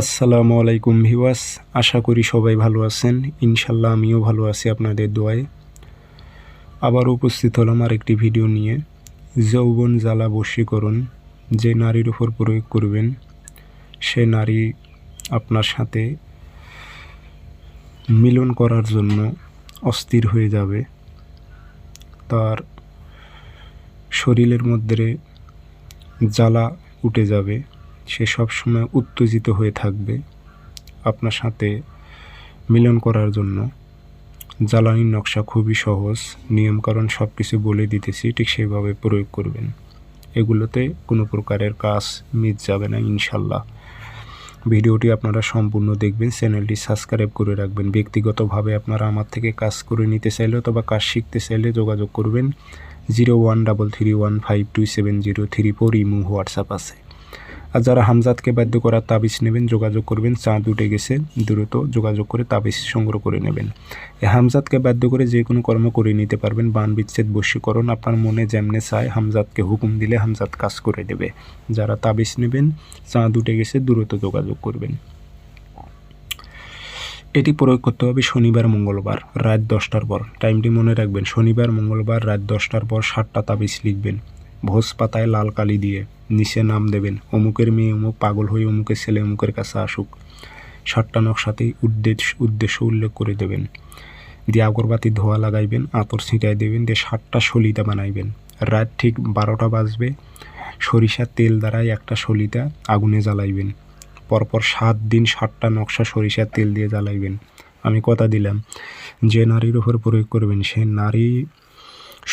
আসসালামু আলাইকুম ভিওয়াস আশা করি সবাই ভালো আছেন। ইনশাল্লাহ আমিও ভালো আছি আপনাদের দোয়ায়। আবার উপস্থিত হলাম আরেকটি ভিডিও নিয়ে। যৌবন জ্বালা বশীকরণ, যে নারীর উপর প্রয়োগ করবেন, সে নারী আপনার সাথে মিলন করার জন্য অস্থির হয়ে যাবে। তার শরীরের মধ্যে জ্বালা উঠে যাবে। সে সবসময় উত্তেজিত হয়ে থাকবে আপনার সাথে মিলন করার জন্য। জ্বালানির নকশা খুবই সহজ, নিয়মকানুন সব কিছু বলে দিতেছি, ঠিক সেভাবে প্রয়োগ করবেন। এগুলোতে কোনো প্রকারের কাজ মিস যাবে না, ইনশাল্লাহ। ভিডিওটি আপনারা সম্পূর্ণ দেখবেন, চ্যানেলটি সাবস্ক্রাইব করে রাখবেন। ব্যক্তিগতভাবে আপনারা আমার থেকে কাজ করে নিতে চাইলে অথবা কাজ শিখতে চাইলে যোগাযোগ করবেন। Zero one double three one five two seven zero three four imo WhatsApp আছে। আর যারা হামজাদকে বাধ্য করার তাবিজ নেবেন, যোগাযোগ করবেন, চাঁদ উঠে গেছে, দ্রুত যোগাযোগ করে তাবিজ সংগ্রহ করে নেবেন। এই হামজাদকে বাধ্য করে যে কোনো কর্ম করে নিতে পারবেন, বান বিচ্ছেদ, বশীকরণ, আপনার মনে যেমনে চায়, হামজাদকে হুকুম দিলে হামজাদ কাজ করে দেবে। যারা তাবিজ নেবেন, চাঁদ উঠে গেছে, দ্রুত যোগাযোগ করবেন। এটি প্রয়োগ করতে হবে শনিবার, মঙ্গলবার, রাত দশটার পর। টাইমটি মনে রাখবেন, শনিবার, মঙ্গলবার, রাত দশটার পর সাতটা তাবিজ লিখবেন। ভোজ পাতায় লাল কালি দিয়ে। নিচে নাম দেবেন। অমুকের মেয়ে, অমুক পাগল হয়ে অমুকের ছেলে, অমুকের কাছে আসুক। সাতটা নকশাতেই উদ্দেশ্য উদ্দেশ্য উল্লেখ করে দেবেন। দিয়ে আগরবাতি ধোয়া লাগাইবেন, আতর ছিটাই দেবেন, দিয়ে সাতটা সলিতা বানাইবেন। রাত ঠিক বারোটা বাজবে, সরিষার তেল দ্বারাই একটা সলিতা আগুনে জ্বালাইবেন। পরপর সাত দিন সাতটা নকশা সরিষার তেল দিয়ে জ্বালাইবেন। আমি কথা দিলাম, যে নারীর উপর প্রয়োগ করবেন, সে নারী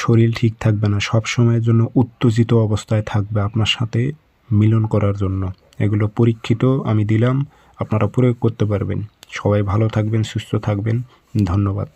শরীর ঠিক থাকবে না, সব সময়ের জন্য উত্তেজিত অবস্থায় থাকবে আপনার সাথে মিলন করার জন্য। এগুলো পরীক্ষিত আমি দিলাম, আপনারা প্রয়োগ করতে পারবেন। সবাই ভালো থাকবেন, সুস্থ থাকবেন, ধন্যবাদ।